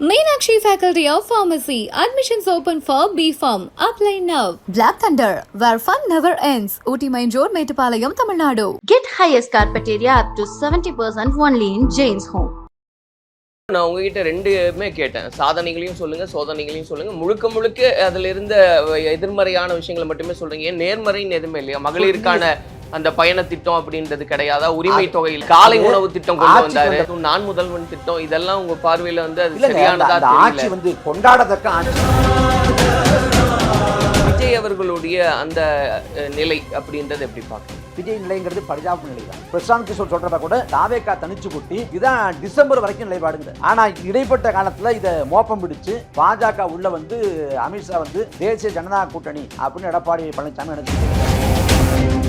Faculty of Pharmacy. Admissions open for BPharm. Apply now. Black Thunder, where fun never ends. Ooty Main Road, Metupalayam, Tamil Nadu. Get highest carpet area up to 70% only in Jane's Home. நான் உங்ககிட்ட ரெண்டுமே கேட்டேன் சாதனைகளையும் சொல்லுங்க சோதனைகளையும் சொல்லுங்க முழுக்க முழுக்க அதுல இருந்த எதிர்மறையான விஷயங்களை மட்டுமே சொல்றீங்க நேர்மறைன்னு எதுவுமே இல்லையா மகளிருக்கான அந்த பயண திட்டம் அப்படின்றது கிடையாதா. உரிமை தொகையில் காலை உணவு திட்டம் கொண்டு வந்தாரு. நான் முதல்வன் திட்டம். இதெல்லாம் உங்க பார்வையில வந்து அது சரியானதா ஆட்சி வந்து கொண்டாடத்தக்க விஜய் அவர்களுடைய அந்த நிலை அப்படின்றது எப்படி பார்க்கணும் விஜய் நிலைங்கிறது பரிதாப நிலை தான் பிரசாந்த் கிஷோர் சொல்றப்ப கூட தாவேக்கா தனிச்சு குட்டி இதான் டிசம்பர் வரைக்கும் நிலைப்பாடுங்க ஆனா இடைப்பட்ட காலத்துல இதை மோப்பம் பிடிச்சு பாஜக உள்ள வந்து அமித்ஷா வந்து தேசிய ஜனதா கூட்டணி அப்படின்னு எடப்பாடி பழனிசாமி நினைச்சு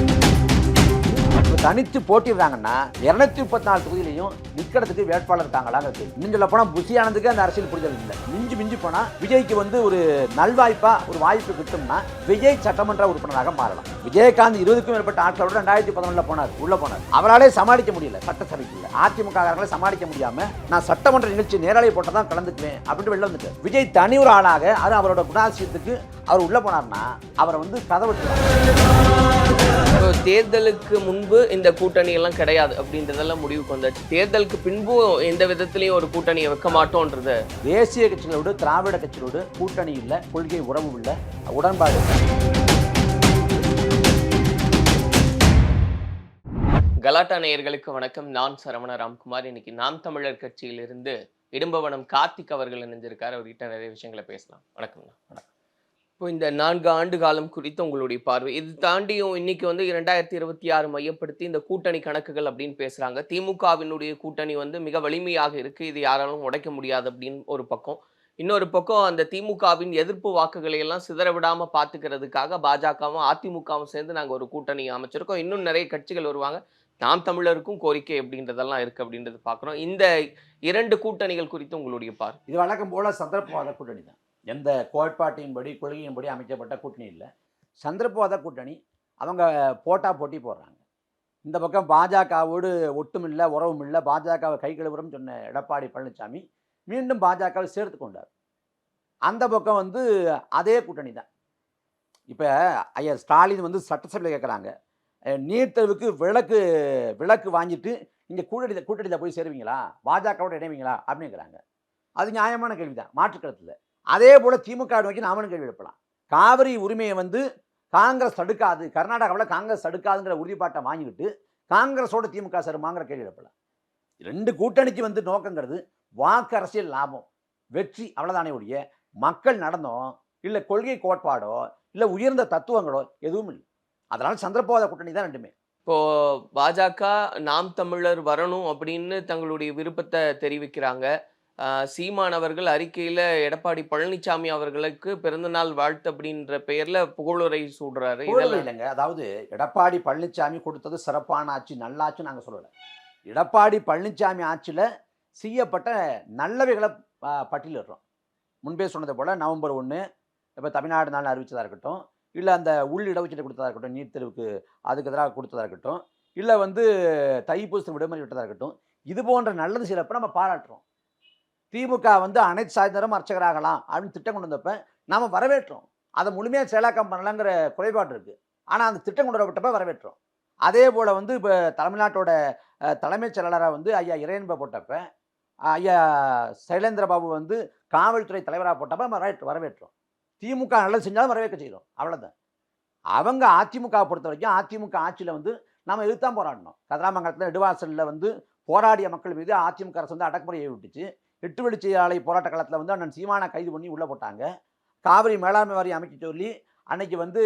தனித்து போட்டிடுறாங்கன்னா இருநூத்தி முப்பத்தி நாலு தொகுதியிலையும் நிக்கிறதுக்கு வேட்பாளர் இருக்காங்களாங்கிறது இன்னும் சொல்ல போனா புசியானதுக்கு அந்த அரசியல் புரிதல் இல்லை. மிஞ்சி மிஞ்சி போனா விஜய்க்கு வந்து ஒரு நல்வாய்ப்பா ஒரு வாய்ப்பு கிட்டும்னா விஜய் சட்டமன்ற உறுப்பினராக மாறலாம். விஜயகாந்த் இருபதுக்கும் மேற்பட்ட ஆட்களோட ரெண்டாயிரத்தி பதினொன்றுல போனார் உள்ள போனார். அவராலே சமாளிக்க முடியல சட்டசபைக்குள்ள அதிமுக சமாளிக்க முடியாம நான் சட்டமன்ற நிகழ்ச்சி நேரலை போட்டதான் கலந்துக்குவேன் அப்படின்னு வெளில வந்துட்டு விஜய் தனி ஒரு ஆளாக அது அவரோட குணாசியத்துக்கு அவர் உள்ள போனார்னா அவரை வந்து கதவு தேர்தலுக்கு முன்பு இந்த கூட்டணி எல்லாம் கிடையாது அப்படின்றதெல்லாம் முடிவுக்கு வந்தாச்சு. தேர்தலுக்கு பின்பும் எந்த விதத்திலையும் ஒரு கூட்டணியை வைக்க மாட்டோன்றது. தேசிய கட்சிகளோடு திராவிட கட்சிகளோடு கூட்டணி இல்லை கொள்கை உறவு இல்லை உடன்பாடு. கலாட்டா நேயர்களுக்கு வணக்கம். நான் சரவண ராம்குமார். இன்னைக்கு நாம் தமிழர் கட்சியிலிருந்து இடும்பவனம் கார்த்திக் அவர்கள் இணைஞ்சிருக்காரு. அவர்கிட்ட நிறைய விஷயங்களை பேசலாம். வணக்கம்ண்ணா இப்போ இந்த நான்கு ஆண்டு காலம் குறித்து உங்களுடைய பார்வை. இது தாண்டியும் இன்னைக்கு வந்து இரண்டாயிரத்தி இருபத்தி ஆறு மையப்படுத்தி இந்த கூட்டணி கணக்குகள் அப்படின்னு பேசுறாங்க. திமுகவினுடைய கூட்டணி வந்து மிக வலிமையாக இருக்கு. இது யாராலும் உடைக்க முடியாது அப்படின்னு ஒரு பக்கம். இன்னொரு பக்கம் அந்த திமுகவின் எதிர்ப்பு வாக்குகளை எல்லாம் சிதறவிடாம பாத்துக்கிறதுக்காக பாஜகவும் அதிமுகவும் சேர்ந்து நாங்கள் ஒரு கூட்டணி அமைச்சிருக்கோம். இன்னும் நிறைய கட்சிகள் வருவாங்க. நாம் தமிழருக்கும் கோரிக்கை அப்படின்றதெல்லாம் இருக்கு அப்படின்றது பார்க்குறோம் இந்த இரண்டு கூட்டணிகள் குறித்து உங்களுடைய பார்வை. இது வழக்கம் போல சந்தர்ப்பவாத கூட்டணி தான். எந்த கோட்பாட்டின்படி கொள்கையின்படி அமைக்கப்பட்ட கூட்டணி இல்லை. சந்திரபோத கூட்டணி அவங்க போட்டா போட்டி போடுறாங்க. இந்த பக்கம் பாஜகவோடு ஒட்டும் இல்லை உறவும் இல்லை பாஜகவை கை கழுவுறோம்னு சொன்ன எடப்பாடி பழனிசாமி மீண்டும் பாஜகவை சேர்த்து கொண்டார். அந்த பக்கம் வந்து அதே கூட்டணி தான். இப்போ ஐயா ஸ்டாலின் வந்து சட்டசபையில் கேட்குறாங்க. நீட் தேர்வுக்கு விளக்கு விளக்கு வாங்கிட்டு நீங்கள் கூட்டணி கூட்டணியில் போய் சேருவீங்களா? பாஜகவோட இணைவீங்களா? அப்படிங்கிறாங்க. அது நியாயமான கேள்வி தான் மாற்றுக்கருத்தில் அதே போல் திமுக நோக்கி நாமளும் கேள்வி எழுப்பலாம். காவிரி உரிமையை வந்து காங்கிரஸ் தடுக்காது கர்நாடகாவில் காங்கிரஸ் தடுக்காதுங்கிற உறுதிப்பாட்டை வாங்கிக்கிட்டு காங்கிரஸோட திமுக சருமாங்கிற கேள்வி எழுப்பலாம். ரெண்டு கூட்டணிக்கு வந்து நோக்கங்கிறது வாக்கு அரசியல் லாபம் வெற்றி அவ்வளோதானே உடைய மக்கள் நடந்தோம் இல்லை கொள்கை கோட்பாடோ இல்லை உயர்ந்த தத்துவங்களோ எதுவும் இல்லை. அதனால சந்திரபோத கூட்டணி தான் ரெண்டுமே. இப்போ பாஜக நாம் தமிழர் வரணும் அப்படின்னு தங்களுடைய விருப்பத்தை தெரிவிக்கிறாங்க. சீமான் அவர்கள் அறிக்கையில எடப்பாடி பழனிசாமி அவர்களுக்கு பிறந்தநாள் வாழ்த்து அப்படின்ற பெயர்ல புகழுரை சூடுறாரு. இதெல்லாம் இல்லைங்க. அதாவது எடப்பாடி பழனிசாமி கொடுத்தது சிறப்பான ஆட்சி நல்லாட்சி நாங்கள் சொல்லலை. எடப்பாடி பழனிசாமி ஆட்சியில் செய்யப்பட்ட நல்லவைகளை பட்டியலிடுறோம். முன்பே சொன்னது போல் நவம்பர் ஒன்று இப்போ தமிழ்நாடு நாள் அறிவிச்சதாக இருக்கட்டும் இல்லை அந்த உள் இடஒதுக்கீடு கொடுத்ததா இருக்கட்டும் நீட் தேர்வுக்கு அதுக்கு எதிராக கொடுத்ததா இருக்கட்டும் இல்லை வந்து தைப்பூசம் விடுமுறை விட்டதாக இருக்கட்டும் இது போன்ற நல்லது சிறப்பை நம்ம பாராட்டுறோம். திமுக வந்து அனைத்து சாய்ந்தரும் அர்ச்சகராகலாம் அப்படின்னு திட்டம் கொண்டு வந்தப்ப நாம் வரவேற்றோம். அதை முழுமையாக செயலாக்கம் பண்ணலாங்கிற குறைபாடு இருக்குது ஆனால் அந்த திட்டம் கொண்டு வரப்பட்டப்ப வரவேற்றோம். அதே போல் வந்து இப்போ தமிழ்நாட்டோட தலைமைச் செயலாளராக வந்து ஐயா இறையன்பை போட்டப்ப ஐயா சைலேந்திர பாபு வந்து காவல்துறை தலைவராக போட்டப்ப வரவேற்று வரவேற்றோம். திமுக நல்லது செஞ்சாலும் வரவேற்க செய்கிறோம் அவ்வளோதான் அவங்க அதிமுக பொறுத்த வரைக்கும் அதிமுக ஆட்சியில் வந்து நம்ம எதிர்த்தான் போராடணும். கதிராமங்கலத்தில் நெடுவாசலில் வந்து போராடிய மக்கள் மீது அதிமுக அரசு வந்து அடக்குமுறையை விட்டுச்சு. எட்டு வெளிச்சாலை போராட்ட காலத்தில் வந்து அண்ணன் சீமானை கைது பண்ணி உள்ளே போட்டாங்க. காவிரி மேலாண்மை வாரியம் அமைக்க சொல்லி அன்னைக்கு வந்து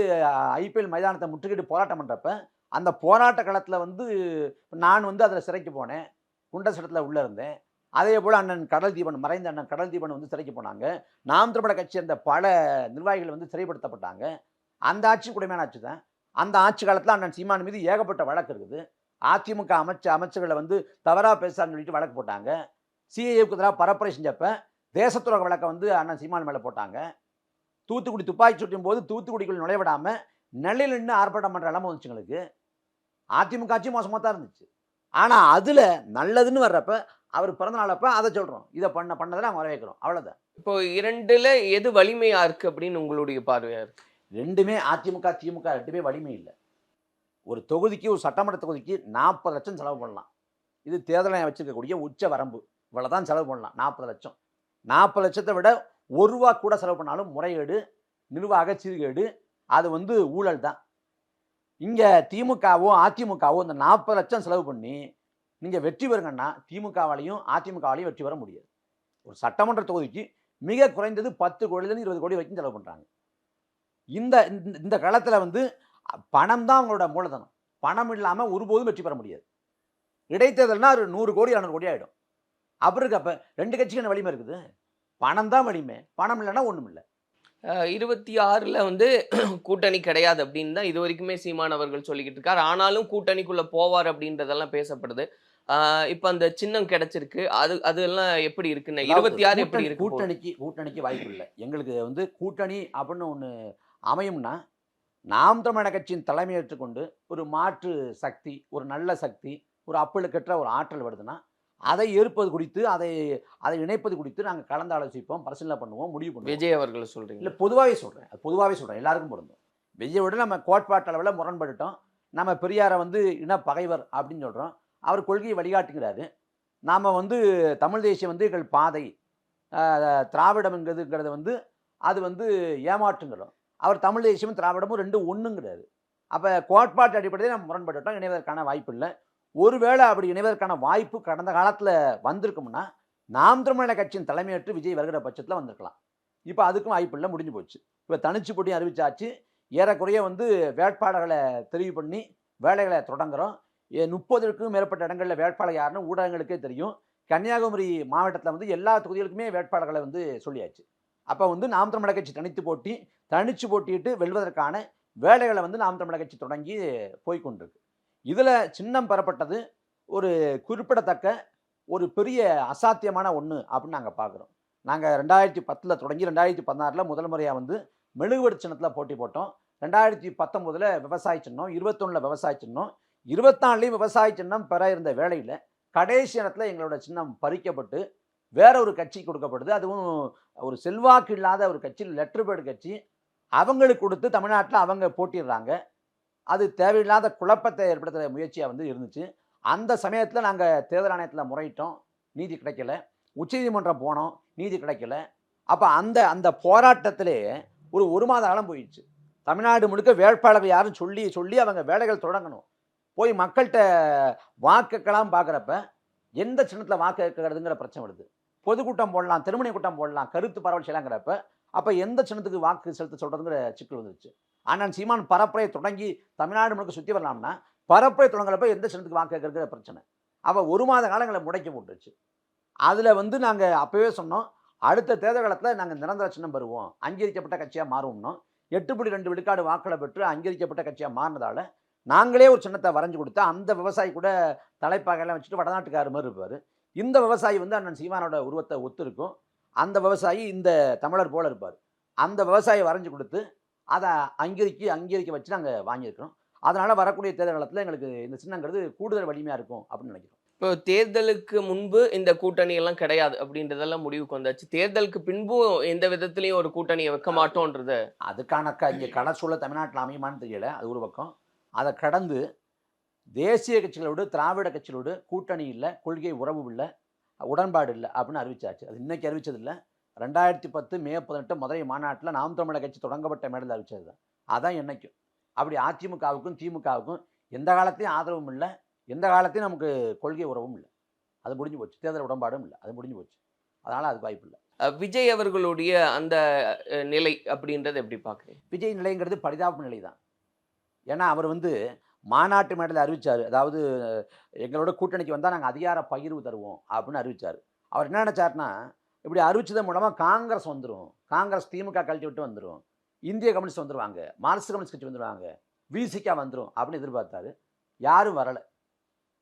ஐபிஎல் மைதானத்தை முற்றுகிட்டு போராட்டம் பண்ணுறப்ப அந்த போராட்ட காலத்தில் வந்து நான் வந்து அதில் சிறைக்கு போனேன். குண்டசட்டத்தில் உள்ளே இருந்தேன். அதே போல் அண்ணன் கடல் தீபன் மறைந்த அண்ணன் கடல் தீபன் வந்து சிறைக்கு போனாங்க. நாம் திரைப்பட கட்சி சேர்ந்த பல நிர்வாகிகள் வந்து சிறைப்படுத்தப்பட்டாங்க. அந்த ஆட்சி குடிமையான ஆட்சி தான் அந்த ஆட்சி காலத்தில் அண்ணன் சீமான் மீது ஏகப்பட்ட வழக்கு இருக்குது. அதிமுக அமைச்ச அமைச்சர்களை வந்து தவறாக பேசுறான்னு சொல்லிட்டு வழக்கு போட்டாங்க. சிஏஏவுக்கு எதிராக பரப்புரை செஞ்சப்ப தேசத்துறக வழக்கை வந்து அண்ணன் சீமான் மேலே போட்டாங்க. தூத்துக்குடி துப்பாக்கி சுட்டும் போது தூத்துக்குடிக்குள் நுழைவிடாமல் நெல்லையில் நின்று ஆர்ப்பாட்டம் பண்ணுற நிலம வந்துச்சு எங்களுக்கு. அதிமுக ஆட்சி மோசமாக தான் இருந்துச்சு. ஆனால் அதில் நல்லதுன்னு வர்றப்ப அவர் பிறந்த நாளப்ப அதை சொல்கிறோம் இதை பண்ண பண்ணதை நாங்கள் வரவேற்கிறோம். அவ்வளோதான் இப்போ இரண்டுல எது வலிமையா இருக்கு அப்படின்னு உங்களுடைய பார்வையா இருக்கு? ரெண்டுமே அதிமுக திமுக ரெண்டுமே வலிமை இல்லை. ஒரு தொகுதிக்கு ஒரு சட்டமன்ற தொகுதிக்கு நாற்பது லட்சம் செலவு பண்ணலாம். இது தேர்தல் வச்சிருக்கக்கூடிய உச்ச வரம்பு. இவ்வளோ தான் செலவு பண்ணலாம். நாற்பது லட்சம். நாற்பது லட்சத்தை விட ஒரு ரூபா கூட செலவு பண்ணாலும் முறைகேடு நிர்வாக சீர்கேடு அது வந்து ஊழல் தான். இங்கே திமுகவோ அதிமுகவோ இந்த நாற்பது லட்சம் செலவு பண்ணி நீங்கள் வெற்றி பெறுங்கன்னா திமுகவாலையும் அதிமுகவாலையும் வெற்றி பெற முடியாது. ஒரு சட்டமன்ற தொகுதிக்கு மிக குறைந்தது பத்து கோடியிலேருந்து இருபது கோடி வரைக்கும் செலவு பண்ணுறாங்க இந்த இந்த- இந்த காலத்தில் வந்து பணம் தான் அவங்களோட மூலதனம். பணம் இல்லாமல் ஒருபோதும் வெற்றி பெற முடியாது. இடைத்தேர்தல்னா ஒரு நூறு கோடி இரநூறு கோடி ஆகிடும் அப்புறம் இருக்கு அப்போ ரெண்டு கட்சிக்கு என்ன வலிமை இருக்குது? பணம் தான் வலிமை. பணம் இல்லைன்னா ஒன்றும் இல்லை. இருபத்தி ஆறுல வந்து கூட்டணி கிடையாது அப்படின்னு தான் இது வரைக்குமே சீமான் அவர்கள் சொல்லிக்கிட்டு இருக்காரு. ஆனாலும் கூட்டணிக்குள்ள போவார் அப்படின்றதெல்லாம் பேசப்படுது. இப்ப அந்த சின்னம் கிடைச்சிருக்கு. அது அதெல்லாம் எப்படி இருக்குன்னு இருபத்தி ஆறு எப்படி இருக்கு? கூட்டணிக்கு கூட்டணிக்கு வாய்ப்பு இல்லை. எங்களுக்கு வந்து கூட்டணி அப்படின்னு ஒன்று அமையும்னா நாம் தமிழக கட்சியின் தலைமை ஏற்றுக்கொண்டு ஒரு மாற்று சக்தி ஒரு நல்ல சக்தி ஒரு அப்பழுக்கற்ற ஒரு ஆற்றல் வருதுன்னா அதை ஏற்பது குறித்து அதை அதை இணைப்பது குறித்து நாங்கள் கலந்து ஆலோசிப்போம் பரிசீலனை பண்ணுவோம் முடிவு பண்ணுவோம். விஜய் அவர்கள் சொல்றீங்க. இல்லை பொதுவாகவே சொல்கிறேன் அது பொதுவாகவே சொல்கிறேன் எல்லாருக்கும் பொருந்தும். வெய்ய விட நம்ம கோட்பாட்டு அளவில் முரண்பட்டுட்டோம். நம்ம பெரியாரை வந்து இன பகைவர் அப்படின்னு சொல்கிறோம் அவர் கொள்கையை வழிகாட்டுகிறாரு. நாம் வந்து தமிழ் தேசியம் வந்து எங்கள் பாதை திராவிடம்ங்கிறதுங்கிறது வந்து அது வந்து ஏமாற்றுங்கிறோம். அவர் தமிழ் தேசியமும் திராவிடமும் ரெண்டும் ஒன்றுங்கிறாரு அப்போ கோட்பாட்டு அடிப்படையில் நம்ம முரண்பட்டுட்டோம். இணைவதற்கான வாய்ப்பு இல்லை. ஒருவேளை அப்படி இணைவதற்கான வாய்ப்பு கடந்த காலத்தில் வந்திருக்கும்னா நாம் திருமண கட்சியின் தலைமையேற்று விஜய் வருகிற பட்சத்தில் வந்திருக்கலாம். இப்போ அதுக்கும் வாய்ப்பு இல்லை முடிஞ்சு போச்சு. இப்போ தனிச்சு போட்டி அறிவிச்சாச்சு. ஏறக்குறைய வந்து வேட்பாளர்களை தெரிவு பண்ணி வேலைகளை தொடங்குறோம். ஏ- முப்பதுக்கும் மேற்பட்ட இடங்களில் வேட்பாளர் யாருன்னு ஊடகங்களுக்கே தெரியும். கன்னியாகுமரி மாவட்டத்தில் வந்து எல்லா தொகுதிகளுக்குமே வேட்பாளர்களை வந்து சொல்லியாச்சு. அப்போ வந்து நாம் தமிழக கட்சி தனித்து போட்டி தனிச்சு போட்டியிட்டு வெல்வதற்கான வேலைகளை வந்து நாம் தமிழக கட்சி தொடங்கி போய்கொண்டிருக்கு இதில் சின்னம் பெறப்பட்டது ஒரு குறிப்பிடத்தக்க ஒரு பெரிய அசாத்தியமான ஒன்று அப்படின்னு நாங்கள் பார்க்குறோம் நாங்கள் ரெண்டாயிரத்தி பத்தில் தொடங்கி ரெண்டாயிரத்தி பதினாறில் முதல் முறையாக வந்து மெழுகுவடி சின்னத்தில் போட்டி போட்டோம். ரெண்டாயிரத்தி பத்தொம்போதில் விவசாய சின்னம் இருபத்தொன்னில் விவசாய சின்னம் இருபத்தாண்டுலேயும் விவசாய சின்னம் பெற இருந்த வேலையில் கடைசி இடத்துல எங்களோட சின்னம் பறிக்கப்பட்டு வேற ஒரு கட்சி கொடுக்கப்படுது. அதுவும் ஒரு செல்வாக்கு இல்லாத ஒரு கட்சி லெட்டர் பேர்டு கட்சி. அவங்களுக்கு கொடுத்து தமிழ்நாட்டில் அவங்க போட்டிடுறாங்க. அது தேவையில்லாத குழப்பத்தை ஏற்படுத்துகிற முயற்சியாக வந்து இருந்துச்சு. அந்த சமயத்தில் நாங்கள் தேர்தல் ஆணையத்தில் முறையிட்டோம். நீதி கிடைக்கல. உச்சநீதிமன்றம் போனோம். நீதி கிடைக்கல. அப்போ அந்த அந்த போராட்டத்திலே ஒரு ஒரு மாத காலம் போயிடுச்சு. தமிழ்நாடு முழுக்க வேட்பாளர்கள் யாரும் சொல்லி சொல்லி அவங்க வேலைகள் தொடங்கணும். போய் மக்கள்கிட்ட வாக்குக்கெல்லாம் பார்க்குறப்ப எந்த சின்னத்தில் வாக்கு கேட்கறதுங்கிற பிரச்சனை வருது. பொதுக்கூட்டம் போடலாம் திருமண கூட்டம் போடலாம் கருத்து பரவல் செய்யலாங்கிறப்ப அப்போ எந்த சின்னத்துக்கு வாக்கு செலுத்த சொல்கிறதுங்கிற சிக்கல் வந்துருச்சு. ஆனால் சீமான் பரப்புரையை தொடங்கி தமிழ்நாடு முழுக்க சுற்றி வரலாம்னா பரப்புரை தொடங்குறப்ப எந்த சின்னத்துக்கு வாக்கு கேட்கறதுங்கிற பிரச்சனை. அவள் ஒரு மாத காலங்களை முடக்கி போட்டுருச்சு. அதில் வந்து நாங்கள் அப்போவே சொன்னோம் அடுத்த தேர்தல் காலத்தில் நாங்கள் நிரந்தர சின்னம் பெறுவோம் அங்கீகரிக்கப்பட்ட கட்சியாக மாறுவோம்னோம் எட்டு புள்ளி ரெண்டு விழுக்காடு வாக்களை பெற்று அங்கீகரிக்கப்பட்ட கட்சியாக மாறினதால் நாங்களே ஒரு சின்னத்தை வரைஞ்சி கொடுத்தா அந்த விவசாயி கூட தலைப்பாகையெல்லாம் வச்சுட்டு வடநாட்டுக்காரர் மாதிரி இருப்பார். இந்த விவசாயி வந்து அண்ணன் சீமானோட உருவத்தை ஒத்து இருக்கும் அந்த விவசாயி இந்த தமிழர் போல இருப்பார். அந்த விவசாயி வரைஞ்சு கொடுத்து அதை அங்கீகரிக்க அங்கீகரிக்க வச்சு நாங்கள் வாங்கியிருக்கிறோம். அதனால் வரக்கூடிய தேர்தல் காலத்தில் எங்களுக்கு இந்த சின்னங்கிறது கூடுதல் வலிமையாக இருக்கும் அப்படின்னு நினைக்கிறோம். இப்போ தேர்தலுக்கு முன்பு இந்த கூட்டணி எல்லாம் கிடையாது அப்படின்றதெல்லாம் முடிவுக்கு வந்தாச்சு. தேர்தலுக்கு பின்பும் எந்த விதத்திலையும் ஒரு கூட்டணியை வைக்க மாட்டோன்றது? அதுக்கான க இங்கே கடற்சூழல் தமிழ்நாட்டில் அமையுமான்னு தெரியல. அது ஒரு பக்கம். அதை கடந்து தேசிய கட்சிகளோடு திராவிட கட்சிகளோடு கூட்டணி இல்லை கொள்கை உறவு இல்லை உடன்பாடு இல்லை அப்படின்னு அறிவிச்சாச்சு. அது இன்னைக்கு அறிவிச்சது இல்லை. ரெண்டாயிரத்தி பத்து மே பதினெட்டு மதுரை மாநாட்டில் நாம் தமிழர் கட்சி தொடங்கப்பட்ட மேடையில் அறிவிச்சது தான். அதான் என்னைக்கும். அப்படி அதிமுகவுக்கும் திமுகவுக்கும் எந்த காலத்தையும் ஆதரவும் இல்லை. எந்த காலத்தையும் நமக்கு கொள்கை உறவும் இல்லை. அது முடிஞ்சு போச்சு. தேர்தல் உடன்பாடும் இல்லை. அது முடிஞ்சு போச்சு. அதனால் அதுக்கு வாய்ப்பு இல்லை. விஜய் அவர்களுடைய அந்த நிலை அப்படின்றத எப்படி பாக்குறீங்க? விஜய் நிலைங்கிறது பரிதாப நிலை தான். ஏன்னா அவர் வந்து மாநாட்டு மேடையில் அறிவிச்சார். அதாவது எங்களோட கூட்டணிக்கு வந்தால் நாங்கள் அதிகார பகிர்வு தருவோம் அப்படின்னு அறிவிச்சார். அவர் என்ன நினச்சாருன்னா இப்படி அறிவிச்சதன் மூலமாக காங்கிரஸ் வந்துடும் காங்கிரஸ் திமுக கழட்டி விட்டு வந்துடும் இந்திய கம்யூனிஸ்ட் வந்துடுவாங்க மார்க்சிஸ்ட் கம்யூனிஸ்ட் கட்சி வந்துடுவாங்க விசிகா வந்துடும் அப்படின்னு எதிர்பார்த்தாரு. யாரும் வரலை.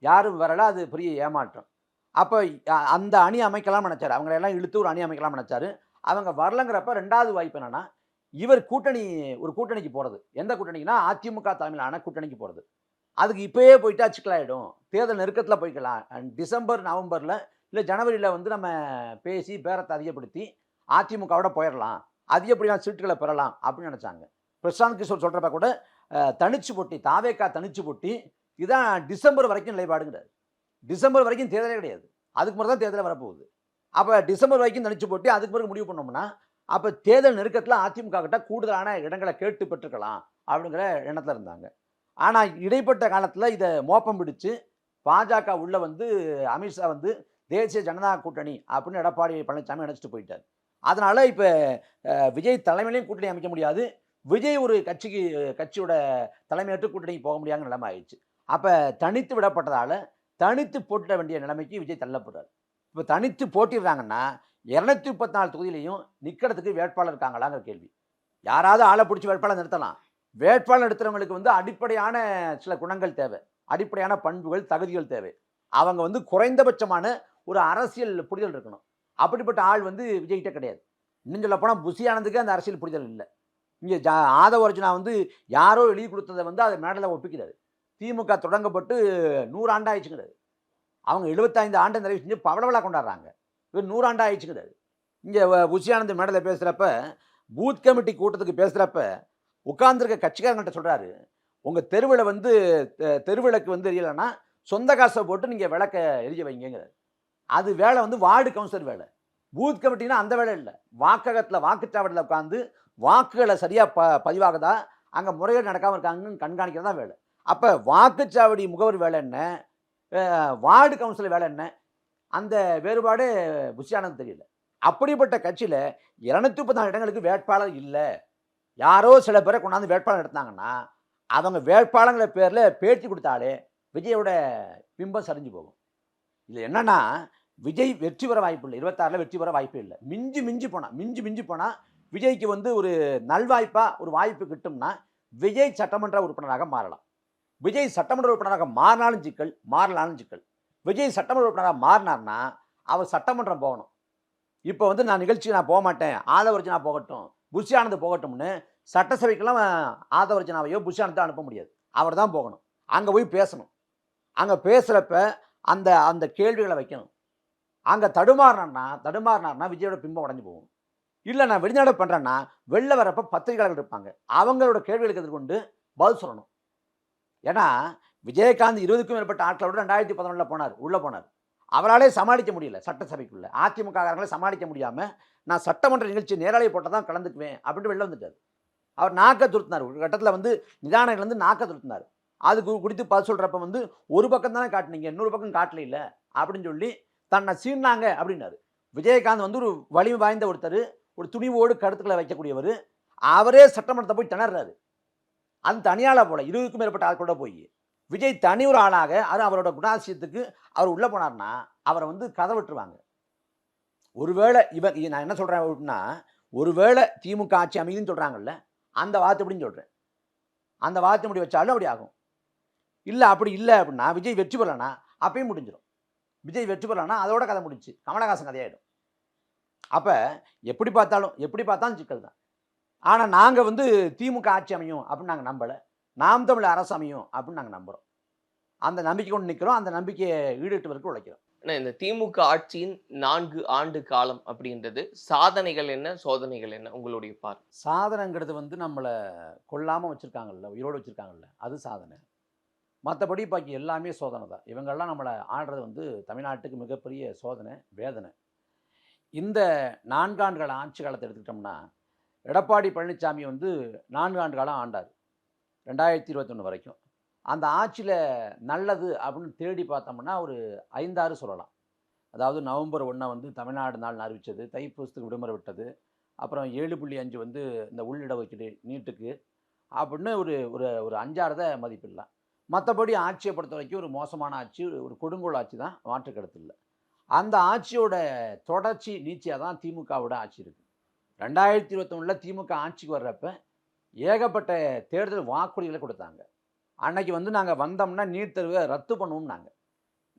யாரும் வரலை. அது பெரிய ஏமாற்றம். அப்போ அந்த அணி அமைக்கலாம் நினச்சார். அவங்களெல்லாம் இழுத்து ஒரு அணி அமைக்கலாம் நினச்சாரு. அவங்க வரலங்கிறப்ப ரெண்டாவது வாய்ப்பு என்னென்னா இவர் கூட்டணி ஒரு கூட்டணிக்கு போகிறது எந்த கூட்டணிக்குன்னா அதிமுக தலைமையிலான கூட்டணிக்கு போகிறது அதுக்கு இப்போயே போயிட்டா சிக்கலாயிடும் தேர்தல் நெருக்கத்தில் போய்க்கலாம். அண்ட் டிசம்பர் நவம்பரில் இல்லை ஜனவரியில் வந்து நம்ம பேசி பேரத்தை அதிகப்படுத்தி அதிமுகவோட போயிடலாம் அதிகப்படியான சீட்டுகளை பெறலாம் அப்படின்னு நினச்சாங்க. பிரசாந்த் கிஷோர் சொல்கிறப்ப கூட தனிச்சு போட்டி தாவேக்கா தனிச்சு போட்டி இதான் டிசம்பர் வரைக்கும் நிலைப்பாடுங்கிறார். டிசம்பர் வரைக்கும் தேர்தலே கிடையாது. அதுக்கு முறை தான் தேர்தலே வரப்போகுது. அப்போ டிசம்பர் வரைக்கும் தனிச்சு போட்டி அதுக்கு பிறகு முடிவு பண்ணோம்னா அப்போ தேர்தல் நெருக்கத்தில் அதிமுக கிட்ட கூடுதலான இடங்களை கேட்டு பெற்றுக்கலாம் அப்படிங்கிற எண்ணத்தில் இருந்தாங்க. ஆனால் இடைப்பட்ட காலத்தில் இதை மோப்பம் பிடிச்சு பாஜக உள்ளே வந்து அமித்ஷா வந்து தேசிய ஜனதா கூட்டணி அப்படின்னு எடப்பாடி பழனிசாமி நினச்சிட்டு போயிட்டார். அதனால் இப்போ விஜய் தலைமையிலையும் கூட்டணி அமைக்க முடியாது. விஜய் ஒரு கட்சிக்கு கட்சியோட தலைமையற்று கூட்டணிக்கு போக முடியாத நிலைமை ஆயிடுச்சு. அப்போ தனித்து விடப்பட்டதால் தனித்து போட்டிட வேண்டிய நிலைமைக்கு விஜய் தள்ளப்படுறார். இப்போ தனித்து போட்டிடுறாங்கன்னா இரநூத்தி முப்பத்தி நாலு தொகுதியிலையும் நிற்கிறதுக்கு வேட்பாளர் இருக்காங்களாங்கிற கேள்வி. யாராவது ஆளை பிடிச்சி வேட்பாளர் நிறுத்தலாம். வேட்பாளர் நிறுத்துறவங்களுக்கு வந்து அடிப்படையான சில குணங்கள் தேவை. அடிப்படையான பண்புகள் தகுதிகள் தேவை. அவங்க வந்து குறைந்தபட்சமான ஒரு அரசியல் புரிதல் இருக்கணும். அப்படிப்பட்ட ஆள் வந்து விஜய்கிட்ட கிடையாது. இன்னும் சொல்ல போனால் புசி ஆனந்துக்கு அந்த அரசியல் புரிதல் இல்லை. இங்கே ஜா ஆதவ அர்ஜுனா வந்து யாரோ எழுதி கொடுத்ததை வந்து அதை மேடலில் ஒப்பிக்கிறாரு. திமுக தொடங்கப்பட்டு நூறு ஆண்டாயிடுச்சுங்கிறாரு அவங்க எழுபத்தைந்து ஆண்டு நிறைவு செஞ்சு பவளவலாக கொண்டாடுறாங்க. இவர் நூறாண்டா ஆயிடுச்சுங்கிறாரு. இங்கே புஷியானந்த் மேடலில் பேசுகிறப்ப பூத் கமிட்டி கூட்டத்துக்கு பேசுகிறப்ப உட்கார்ந்துருக்க கட்சிக்காரங்கள்ட்ட சொல்கிறாரு உங்கள் தெருவில் வந்து தெ- தெருவிளக்கு வந்து எரியலைன்னா சொந்த காசை போட்டு நீங்கள் விளக்க எரிய வைங்கிறது அது வேலை வந்து வார்டு கவுன்சிலர் வேலை. பூத் கமிட்டினா அந்த வேலை இல்லை. வாக்ககத்தில் வாக்குச்சாவடியில் உட்காந்து வாக்குகளை சரியாக ப பதிவாகதா? அங்கே முறைகள் நடக்காமல் இருக்காங்கன்னு கண்காணிக்கிறது தான் வேலை. அப்போ வாக்குச்சாவடி முகவர் வேலை என்ன? வார்டு கவுன்சிலர் வேலை என்ன? அந்த வேறுபாடு புஷியானது தெரியல. அப்படிப்பட்ட கட்சியில் இரநூத்தி முப்பத்தாறு இடங்களுக்கு வேட்பாளர் இல்லை. யாரோ சில பேரை கொண்டாந்து வேட்பாளர் எடுத்தாங்கன்னா அவங்க வேட்பாளங்கிற பேரில் பேச்சு கொடுத்தாலே விஜயோட பிம்பம் சரிஞ்சு போகும். இது என்னென்னா விஜய் வெற்றி பெற வாய்ப்பு இல்லை. இருபத்தாறில் வெற்றி பெற வாய்ப்பு இல்லை. மிஞ்சி மிஞ்சி போனால் மிஞ்சி மிஞ்சி போனால் விஜய்க்கு வந்து ஒரு நல்வாய்ப்பாக ஒரு வாய்ப்பு கிட்டும்னா விஜய் சட்டமன்ற உறுப்பினராக மாறலாம். விஜய் சட்டமன்ற உறுப்பினராக மாறினாலும் சிக்கல் மாறலாலும் சிக்கல். விஜய் சட்டமன்ற உறுப்பினராக மாறினார்னா அவர் சட்டமன்றம் போகணும். இப்போ வந்து நான் நிகழ்ச்சிக்கு நான் போக மாட்டேன். ஆதவர்ஜனா போகட்டும் புஷி ஆனந்த் போகட்டும்னு சட்டசபைக்கெல்லாம் ஆதவர்ஜனாவையோ புஷி ஆனந்தோ அனுப்ப முடியாது. அவர் தான் போகணும். அங்கே போய் பேசணும். அங்கே பேசுகிறப்ப அந்த அந்த கேள்விகளை வைக்கணும். அங்கே தடுமாறினார்னா தடுமாறினார்னா விஜயோட பிம்பம் உடஞ்சி போகும். இல்லை நான் வெளிநாடு பண்ணுறேன்னா வெளில வரப்போ பத்திரிகையாளர்கள் இருப்பாங்க. அவங்களோட கேள்விகளுக்கு எதிர்கொண்டு பதில் சொல்லணும். ஏன்னா விஜயகாந்த் இருபதுக்கும் மேற்பட்ட ஆட்களோட ரெண்டாயிரத்தி பதினொன்றில் போனார் உள்ளே போனார். அவராலே சமாளிக்க முடியல சட்டசபைக்குள்ளே. அதிமுக சமாளிக்க முடியாமல் நான் சட்டமன்ற நிகழ்ச்சி நேரலை போட்டால் தான் கலந்துக்குவேன் அப்படின்னு வெளில வந்துட்டார். அவர் நாக்க துருத்தினார். ஒரு கட்டத்தில் வந்து நிதானங்கள்லேருந்து வந்து நாக்க துருத்தினார். அதுக்கு குறித்து பதில் சொல்கிறப்ப வந்து ஒரு பக்கம் தானே காட்டினீங்க இன்னொரு பக்கம் காட்டல இல்லை அப்படின்னு சொல்லி தன்னை சீர்னாங்க அப்படின்னாரு. விஜயகாந்த் வந்து ஒரு வலிமை வாய்ந்த ஒருத்தர் ஒரு துணிவோடு கருத்துக்களை வைக்கக்கூடியவர். அவரே சட்டமன்றத்தை போய் திணறாரு. அது தனியாளாக போல இருபதுக்கும் மேற்பட்ட ஆட்களோட போய். விஜய் தனி ஒரு ஆளாக அது அவரோட குணாசியத்துக்கு அவர் உள்ளே போனார்னா அவரை வந்து கதை விட்டுருவாங்க. ஒருவேளை இவன் நான் என்ன சொல்கிறேன் அப்படின்னா ஒருவேளை திமுக ஆட்சி அமைதின்னு சொல்கிறாங்கல்ல அந்த வார்த்தை எப்படின்னு சொல்கிறேன் அந்த வார்த்தை முடி வச்சாலும் அப்படி ஆகும். இல்லை அப்படி இல்லை அப்படின்னா விஜய் வெற்றி பெறலனா அப்பயும் முடிஞ்சிடும் விஜய் வெற்றி பெறலனா அதோட கதை முடிஞ்சு கமலஹாசன் கதையாயிடும். அப்போ எப்படி பார்த்தாலும் எப்படி பார்த்தாலும் சிக்கல் தான். ஆனால் நாங்கள் வந்து திமுக ஆட்சி அமையும் அப்படின்னு நாங்கள் நம்பலை. நாம் தமிழ் அரசு அமையும் அப்படின்னு நாங்கள் நம்புகிறோம் அந்த நம்பிக்கை கொண்டு நிற்கிறோம் அந்த நம்பிக்கையை ஈடுட்டுவதற்கு உழைக்கிறோம். ஆனா இந்த திமுக ஆட்சியின் நான்கு ஆண்டு காலம் அப்படின்றது சாதனைகள் என்ன சோதனைகள் என்ன? உங்களுடைய பார்வை. சாதனைங்கிறது வந்து நம்மளை கொல்லாமல் வச்சுருக்காங்கல்ல உயிரோடு வச்சுருக்காங்கல்ல அது சாதனை. மற்றபடி பாக்கி எல்லாமே சோதனை தான். இவங்கெல்லாம் நம்மளை ஆடுறது வந்து தமிழ்நாட்டுக்கு மிகப்பெரிய சோதனை வேதனை. இந்த நான்காண்டுகால ஆட்சி காலத்தை எடுத்துக்கிட்டோம்னா எடப்பாடி பழனிசாமி வந்து நான்கு ஆண்டு காலம் ஆண்டார் ரெண்டாயிரத்தி இருபத்தொன்று வரைக்கும். அந்த ஆட்சியில் நல்லது அப்படின்னு தேடி பார்த்தோம்னா ஒரு ஐந்தாறு சொல்லலாம். அதாவது நவம்பர் ஒன்றை வந்து தமிழ்நாடு நாள் அறிவித்தது தைப்பூசத்துக்கு விடுமுறை விட்டது அப்புறம் ஏழு புள்ளி அஞ்சு வந்து இந்த உள்ளிட உள்ளிடஒதுக்கீடு நீட்டுக்கு அப்படின்னு ஒரு ஒரு ஒரு அஞ்சாறதை மதிப்பிடலாம். மற்றபடி ஆட்சியை பொறுத்த வரைக்கும் ஒரு மோசமான ஆட்சி ஒரு கொடுங்கோல் ஆட்சி தான் மாற்றுக்கடத்தில் இல்லை அந்த ஆட்சியோட தொடர்ச்சி நீச்சியாக தான் திமுகவோட ஆட்சி இருக்குது ரெண்டாயிரத்தி இருபத்தொன்னில் திமுக ஆட்சிக்கு வர்றப்ப ஏகப்பட்ட தேர்தல் வாக்குறுதிகளை கொடுத்தாங்க. அன்னைக்கு வந்து நாங்கள் வந்தோம்னா நீட் தேர்வை ரத்து பண்ணுவோம் நாங்கள்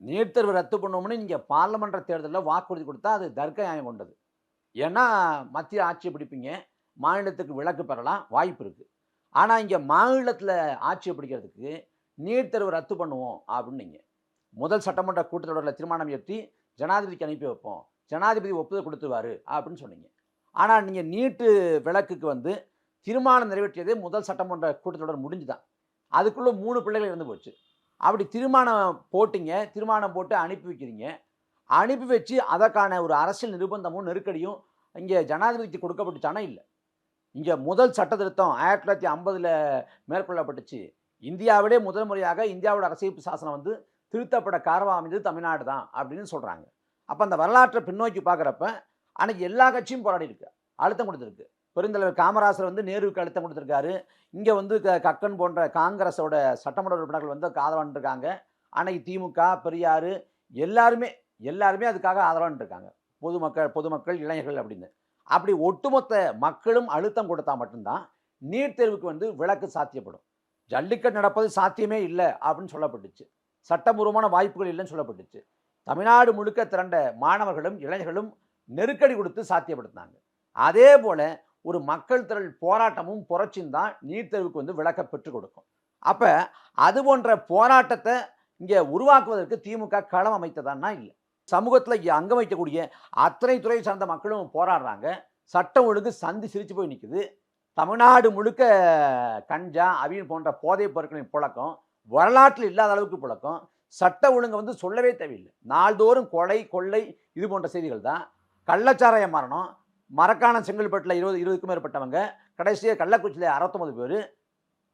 நீட் தேர்வை ரத்து பண்ணுவோம்னு இங்கே பார்லமெண்ட் தேர்தலில் வாக்குறுதி கொடுத்தா அது தர்க்க நியாயம் கொண்டது. ஏன்னா மத்திய ஆட்சியை பிடிப்பீங்க மாநிலத்துக்கு விலக்கு பெறலாம் வாய்ப்பு இருக்குது ஆனால் இங்கே மாநிலத்தில் ஆட்சியை பிடிக்கிறதுக்கு நீட் தேர்வு ரத்து பண்ணுவோம் அப்படின்னீங்க முதல் சட்டமன்ற கூட்டத்தொடரில் தீர்மானம் ஏற்றி ஜனாதிபதிக்கு அனுப்பி வைப்போம். ஜனாதிபதி ஒப்புதல் கொடுத்துருவார் அப்படின்னு சொன்னீங்க. ஆனால் நீங்கள் நீட்டு விளக்குக்கு வந்து தீர்மானம் நிறைவேற்றியதே முதல் சட்டமன்ற கூட்டத்தொடர் முடிஞ்சுதான். அதுக்குள்ளே மூணு பிள்ளைகள் இருந்து போச்சு. அப்படி தீர்மானம் போட்டிங்க தீர்மானம் போட்டு அனுப்பி வைக்கிறீங்க. அனுப்பி வச்சு அதற்கான ஒரு அரசியல் நிர்பந்தமும் நெருக்கடியும் இங்கே ஜனாதிபதிக்கு கொடுக்கப்பட்டுச்சானா இல்லை? இங்கே முதல் சட்ட திருத்தம் ஆயிரத்தி தொள்ளாயிரத்தி ஐம்பதில் மேற்கொள்ளப்பட்டுச்சு. இந்தியாவிலே முதல் முறையாக இந்தியாவோட அரசியல் சாசனம் வந்து திருத்தப்பட காரணம் அமைந்தது தமிழ்நாடு தான் அப்படின்னு சொல்கிறாங்க அப்போ அந்த வரலாற்றை பின்னோக்கி பார்க்குறப்ப அன்னைக்கு எல்லா கட்சியும் போராடி இருக்கு. அழுத்தம் கொடுத்துருக்கு. பெருந்தலைவர் காமராசர் வந்து நேருவுக்கு அழுத்தம் கொடுத்துருக்காரு. இங்கே வந்து க- கக்கன் போன்ற காங்கிரஸோட சட்டமன்ற உறுப்பினர்கள் வந்து அதுக்கு ஆதரவான்னு இருக்காங்க அன்னைக்கு திமுக பெரியார் எல்லாருமே எல்லாருமே அதுக்காக ஆதரவான்னு இருக்காங்க பொதுமக்கள் பொதுமக்கள் இளைஞர்கள் அப்படின்னு. அப்படி ஒட்டுமொத்த மக்களும் அழுத்தம் கொடுத்தா மட்டும்தான் நீட் தேர்வுக்கு வந்து விலக்கு சாத்தியப்படும். ஜல்லிக்கட்டு நடப்பது சாத்தியமே இல்லை அப்படின்னு சொல்லப்பட்டுச்சு. சட்டபூர்வமான வாய்ப்புகள் இல்லைன்னு சொல்லப்பட்டுச்சு. தமிழ்நாடு முழுக்க திரண்ட மாணவர்களும் இளைஞர்களும் நெருக்கடி கொடுத்து சாத்தியப்படுத்தினாங்க. அதே போல் ஒரு மக்கள் திரள் போராட்டமும் புரட்சியும் தான் நீட் தேர்வுக்கு வந்து விளக்க பெற்றுக் கொடுக்கும். அப்போ அது போன்ற போராட்டத்தை இங்கே உருவாக்குவதற்கு திமுக களம் அமைத்ததான்னா இல்லை. சமூகத்தில் இங்கே அங்க வைக்கக்கூடிய அத்தனை துறை சார்ந்த மக்களும் போராடுறாங்க. சட்டம் ஒழுங்கு சந்தி சிரித்து போய் நிற்கிது தமிழ்நாடு முழுக்க கஞ்சா அவியல் போன்ற போதைப் பொருட்களின் புழக்கம் வரலாற்றில் இல்லாத அளவுக்கு புழக்கம் சட்ட ஒழுங்கை வந்து சொல்லவே தேவையில்லை. நாள்தோறும் கொலை கொள்ளை இது போன்ற செய்திகள் தான். கள்ளச்சாராய மரணம் மரக்காண செங்கல்பட்டில் இருபது இருபதுக்கும் மேற்பட்டவங்க கடைசியாக கள்ளக்குச்சியில் அறுபத்தொம்பது பேர்.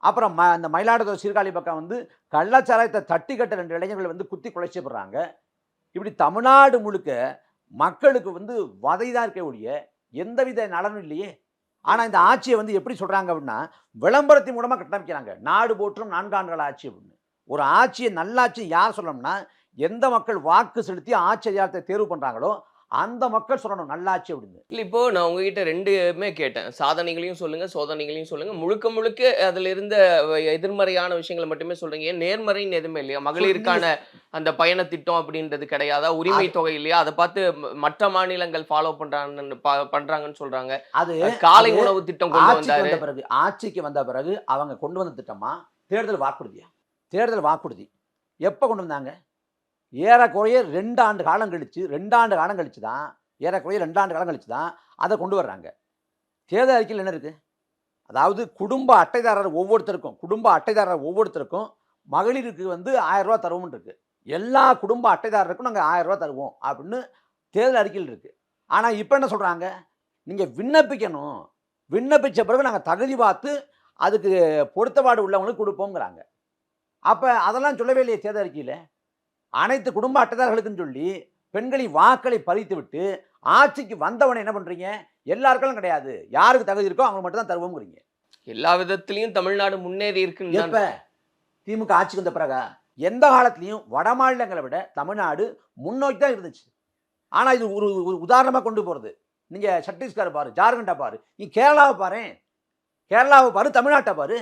அப்புறம் ம அந்த மயிலாடுதுறை சீர்காழி பக்கம் வந்து கள்ளச்சாராயத்தை தட்டி கட்ட ரெண்டு இளைஞர்கள் வந்து குத்தி குலைச்சப்படுறாங்க இப்படி தமிழ்நாடு முழுக்க மக்களுக்கு வந்து வதை தான் இருக்க ஒழிய எந்தவித நலனும் இல்லையே. ஆனால் இந்த ஆட்சியை வந்து எப்படி சொல்கிறாங்க அப்படின்னா விளம்பரத்தின் மூலமாக கட்டமைக்கிறாங்க. நாடு போற்றும் நான்காண்டுகள் ஆட்சி அப்படின்னு. ஒரு ஆட்சியை நல்லாட்சி யார் சொல்லணும்னா எந்த மக்கள் வாக்கு செலுத்தி ஆட்சி அதிகாரத்தை தேர்வு பண்ணுறாங்களோ அந்த மக்கள் சொல்லணும் நல்லாட்சி அப்படின்னு. இல்ல இப்போ நான் உங்ககிட்ட ரெண்டுமே கேட்டேன். சாதனைகளையும் சொல்லுங்க சோதனைகளையும் சொல்லுங்க. முழுக்க முழுக்க அதுல இருந்த எதிர்மறையான விஷயங்களை மட்டுமே சொல்றீங்க. ஏன் நேர்மறைன்னு எதுவுமே இல்லையா? மகளிருக்கான அந்த பயண திட்டம் அப்படின்றது கிடையாதா? உரிமை தொகை இல்லையா? அதை பார்த்து மற்ற மாநிலங்கள் ஃபாலோ பண்றாங்கன்னு பண்றாங்கன்னு சொல்றாங்க. அது காலை உணவு திட்டம் கொண்டு வந்த பிறகு ஆட்சிக்கு வந்த பிறகு அவங்க கொண்டு வந்த திட்டமா? தேர்தல் வாக்குறுதியா? தேர்தல் வாக்குறுதி. எப்போ கொண்டு வந்தாங்க? ஏறக்குறைய ரெண்டு ஆண்டு காலம் கழித்து ரெண்டு ஆண்டு காலம் கழித்து தான் ஏறக்குறைய ரெண்டு ஆண்டு காலம் கழித்து தான் அதை கொண்டு வர்றாங்க. தேர்தல் அறிக்கையில் என்ன இருக்குது அதாவது குடும்ப அட்டைதாரர் ஒவ்வொருத்தருக்கும் குடும்ப அட்டைதாரர் ஒவ்வொருத்தருக்கும் மகளிருக்கு வந்து ஆயிரம் தருவோம்னு இருக்குது எல்லா குடும்ப அட்டைதாரருக்கும் நாங்கள் ஆயிரம் தருவோம் அப்படின்னு தேர்தல் அறிக்கையில் இருக்குது ஆனால் இப்போ என்ன சொல்கிறாங்க நீங்கள் விண்ணப்பிக்கணும். விண்ணப்பித்த பிறகு நாங்கள் தகுதி பார்த்து அதுக்கு பொருத்தப்பாடு உள்ளவங்களுக்கு கொடுப்போங்கிறாங்க அப்போ அதெல்லாம் சொல்லவே இல்லையே தேர்தல் அறிக்கையில்? அனைத்து குடும்ப அட்டைதாரர்களுக்குன்னு சொல்லி பெண்களின் வாக்களை பறித்து விட்டு ஆட்சிக்கு வந்தவனை என்ன பண்ணுறீங்க எல்லாருக்கும் கிடையாது. யாருக்கு தகுதி இருக்கோ அவங்க மட்டும் தான் தருவோங்கிறீங்க எல்லா விதத்திலயும் தமிழ்நாடு முன்னேறி இருக்குன்னு எப்ப? திமுக ஆட்சிக்கு வந்த பிறகா? எந்த காலத்துலையும் வட மாநிலங்களை விட தமிழ்நாடு முன்னோக்கி தான் இருந்துச்சு. ஆனால் இது ஒரு ஒரு உதாரணமாக கொண்டு போகிறது நீங்கள் சத்தீஸ்கர் பாரு ஜார்க்கண்டை பாரு நீ கேரளாவை பாரு கேரளாவை பாரு தமிழ்நாட்டை பாரு.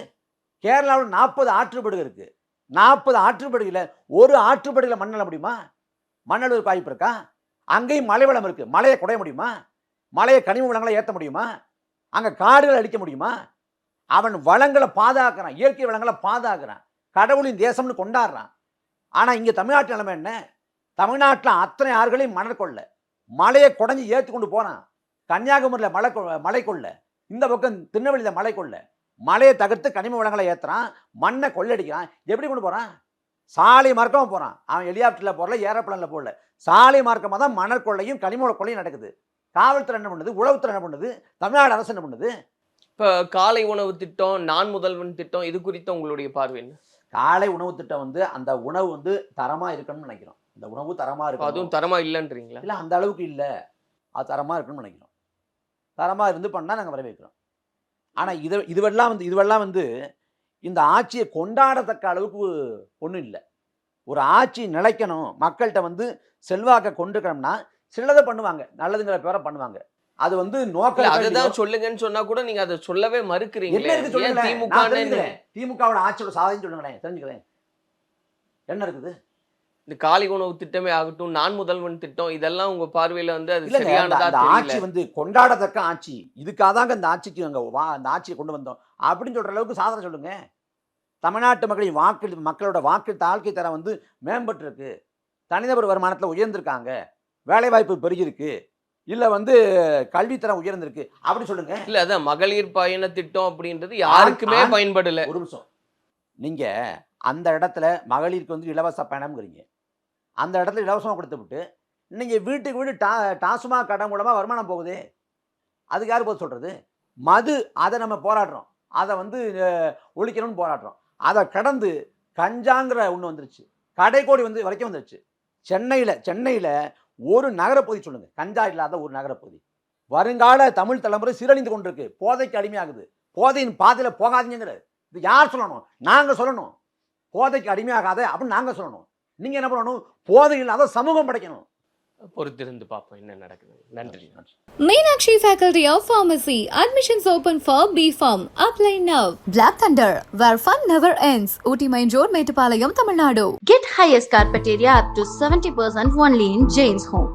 கேரளாவில் நாற்பது ஆற்றுப்படுகை இருக்குது நாற்பது ஆற்றுப்படுகையில் ஒரு ஆற்றுப்படுகையில் மண்ணள முடியுமா? மண்ணளவுக்கு வாய்ப்பு இருக்கா? அங்கேயும் மலை வளம் இருக்குது மலையை குடைய முடியுமா? மலையை கனிம வளங்களை ஏற்ற முடியுமா? அங்கே காடுகளை அழிக்க முடியுமா? அவன் வளங்களை பாதுகாக்கிறான். இயற்கை வளங்களை பாதுகாக்கிறான். கடவுளின் தேசம்னு கொண்டாடுறான். ஆனால் இங்கே தமிழ்நாட்டு நிலைமை என்ன? தமிழ்நாட்டில் அத்தனை ஆறுகளையும் மணல் கொள்ள மலையை குடஞ்சி ஏற்றி கொண்டு போகிறான் கன்னியாகுமரியில் மலை கொ- மலை கொள்ள இந்த பக்கம் திருநெல்வேலியில் மலை கொள்ள மலையை தகர்த்து கனிம வளங்களை ஏற்றுறான் மண்ணை கொள்ளடிக்கிறான். எப்படி கொண்டு போகிறான் சாலை மார்க்கமாக போகிறான் அவன் ஹெலிகாப்டரில் போடல ஏரோப்ளனில் போடல சாலை மார்க்கமாக தான் மணல் கொள்ளையும் கனிம கொள்ளையும் நடக்குது. காவல்துறை என்ன பண்ணுது? உளவுத்துறை என்ன பண்ணுது? தமிழ்நாடு அரசு என்ன பண்ணுது? இப்ப காலை உணவு திட்டம் நான் முதல்வன் திட்டம் இது குறித்த உங்களுடைய பார்வை என்ன? காலை உணவு திட்டம் வந்து அந்த உணவு வந்து தரமா இருக்கணும்னு நினைக்கிறோம். அந்த உணவு தரமா அதுவும் இருக்கும் தரமா இல்லைன்றீங்களா? இல்ல அந்த அளவுக்கு இல்ல. அது தரமா இருக்கணும்னு நினைக்கிறோம். தரமா இருந்து பண்ணா நாங்க வரவேற்கிறோம். ஆனா இது இதுவெல்லாம் வந்து இதுவெல்லாம் வந்து இந்த ஆட்சியை கொண்டாடத்தக்க அளவுக்கு ஒன்றும் இல்லை. ஒரு ஆட்சி நிலைக்கணும் மக்கள்கிட்ட வந்து செல்வாக்க கொண்டுக்கணும்னா சிலதை பண்ணுவாங்க நல்லதுங்கிற பேரை பண்ணுவாங்க. அது வந்து நோக்கம் அதுதான் சொல்லுங்கன்னு சொன்னா கூட நீங்க அதை சொல்லவே சொல்லுங்களேன்? திமுக திமுகவோட ஆட்சியோட சாதனை சொல்லுங்களேன் தெரிஞ்சுக்கிறேன். என்ன இருக்குது? இந்த காலை உணவு திட்டமே ஆகட்டும் நான் முதல்வன் திட்டம் இதெல்லாம் உங்க பார்வையில வந்து அது சரியானதா ஆட்சி வந்து கொண்டாடத்தக்க ஆட்சி. இதுக்காக தாங்க இந்த ஆட்சிக்கு அங்க வா அந்த ஆட்சியை கொண்டு வந்தோம். அப்படின்னு சொல்ற அளவுக்கு சாதனை சொல்லுங்க. தமிழ்நாட்டு மக்களின் வாக்கு மக்களோட வாக்கு தாழ்க்கை தரம் வந்து மேம்பட்டு இருக்கு தனிநபர் வருமானத்தில் உயர்ந்திருக்காங்க. வேலைவாய்ப்பு பெருகிருக்கு. இல்லை வந்து கல்வித்தரம் உயர்ந்திருக்கு. அப்படி சொல்லுங்க. இல்ல அதான் மகளிர் பயண திட்டம் அப்படின்றது யாருக்குமே பயன்படல. ஒரு நிமிஷம். நீங்க அந்த இடத்துல மகளிருக்கு வந்து இலவச பயணம்ங்கிறீங்க. அந்த இடத்துல இலவசமாக கொடுத்து விட்டு நீங்க வீட்டுக்கு வீடு டா டாஸ்மாக் கடை மூலமாக வருமானம் போகுது. அதுக்கு யார் போது சொல்கிறது மது அதை நம்ம போராடுறோம். அதை வந்து ஒழிக்கணும்னு போராடுறோம். அதை கடந்து கஞ்சாங்கிற ஒன்று வந்துருச்சு. கடைக்கோடி வந்து வரைக்கும் வந்துருச்சு. சென்னையில் சென்னையில் ஒரு நகரப்பகுதி சொல்லுங்கள் கஞ்சா இல்லாத ஒரு நகரப்பகுதி. வருங்கால தமிழ் தலைமுறை சீரழிந்து கொண்டிருக்கு. போதைக்கு அடிமையாகுது. போதையின் பாதையில் போகாதீங்கிற இது யார் சொல்லணும்? நாங்கள் சொல்லணும். போதைக்கு அடிமையாகாத அப்படின்னு நாங்கள் சொல்லணும். நீங்கள் என்ன பண்ணணும் போதை இல்லாத சமூகம் படைக்கணும் பொறுத்திருந்து பார்ப்போம் என்ன நடக்குது நன்றி Meenakshi Faculty of Pharmacy. Admissions open for B.Pharm. Apply now. Black Thunder, where fun never ends. Ooty Main Road, Metupalayam, Tamil Nadu. Get highest carpet area up to 70% only in Jane's Home.